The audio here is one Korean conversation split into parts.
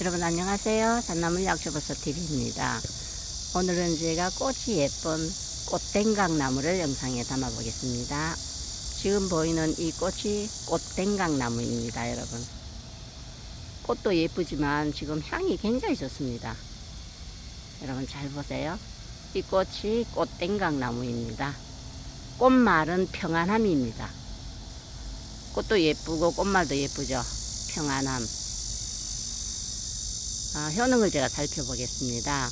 여러분 안녕하세요. 산나물 약초버섯 TV입니다. 오늘은 제가 꽃이 예쁜 꽃댕강 나무를 영상에 담아 보겠습니다. 지금 보이는 이 꽃이 꽃댕강 나무입니다, 여러분. 꽃도 예쁘지만 지금 향이 굉장히 좋습니다. 여러분 잘 보세요. 이 꽃이 꽃댕강 나무입니다. 꽃말은 평안함입니다. 꽃도 예쁘고 꽃말도 예쁘죠. 평안함. 아, 효능을 제가 살펴보겠습니다.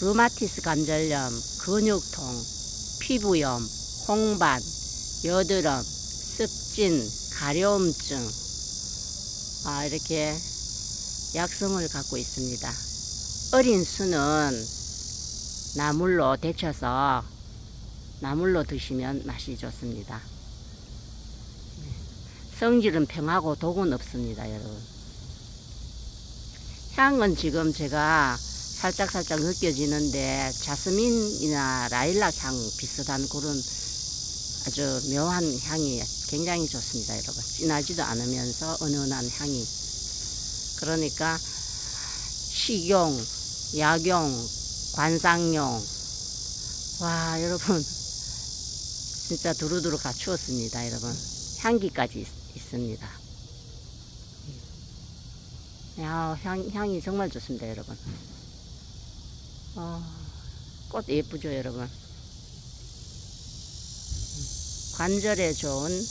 루마티스 관절염, 근육통, 피부염, 홍반, 여드름, 습진, 가려움증, 아, 이렇게 약성을 갖고 있습니다. 어린 수는 나물로 데쳐서 나물로 드시면 맛이 좋습니다. 네. 성질은 평하고 독은 없습니다, 여러분. 향은 지금 제가 살짝살짝 느껴지는데 자스민이나 라일락 향 비슷한 그런 아주 묘한 향이 굉장히 좋습니다, 여러분. 진하지도 않으면서 은은한 향이. 그러니까 식용, 약용, 관상용. 와, 여러분. 진짜 두루두루 갖추었습니다, 여러분. 향기까지 있, 있습니다. 야, 향, 향이 정말 좋습니다, 여러분. 어, 꽃 예쁘죠, 여러분. 관절에 좋은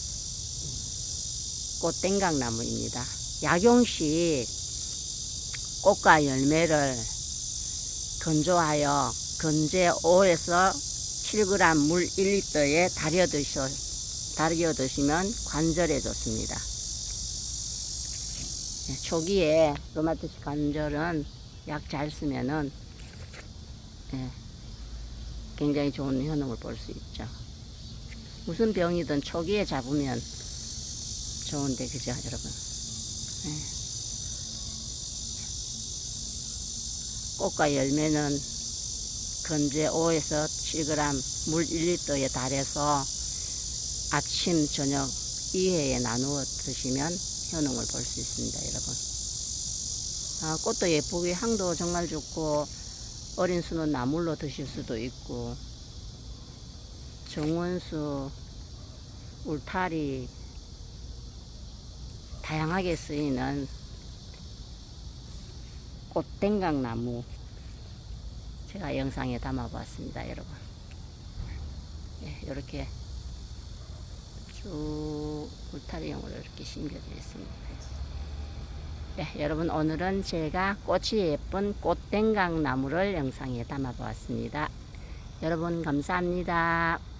꽃땡강나무입니다. 약용시 꽃과 열매를 건조하여 건제 5에서 7g 물 1리터에 달여 드셔 달여 드시면 관절에 좋습니다. 네, 초기에 로마티스 관절은 약 잘 쓰면은 예, 굉장히 좋은 효능을 볼 수 있죠. 무슨 병이든 초기에 잡으면 좋은데 그죠 여러분? 예. 꽃과 열매는 건제 5에서 7g 물 1리터에 달해서 아침 저녁 2회에 나누어 드시면 효능을 볼 수 있습니다 여러분. 아, 꽃도 예쁘고 향도 정말 좋고 어린 수는 나물로 드실 수도 있고 정원수 울타리 다양하게 쓰이는 꽃댕강나무 제가 영상에 담아봤습니다 여러분. 네, 이렇게 쭉 울타리용으로 이렇게 심겨져 있습니다 네, 여러분 오늘은 제가 꽃이 예쁜 꽃댕강 나무를 영상에 담아 보았습니다. 여러분 감사합니다.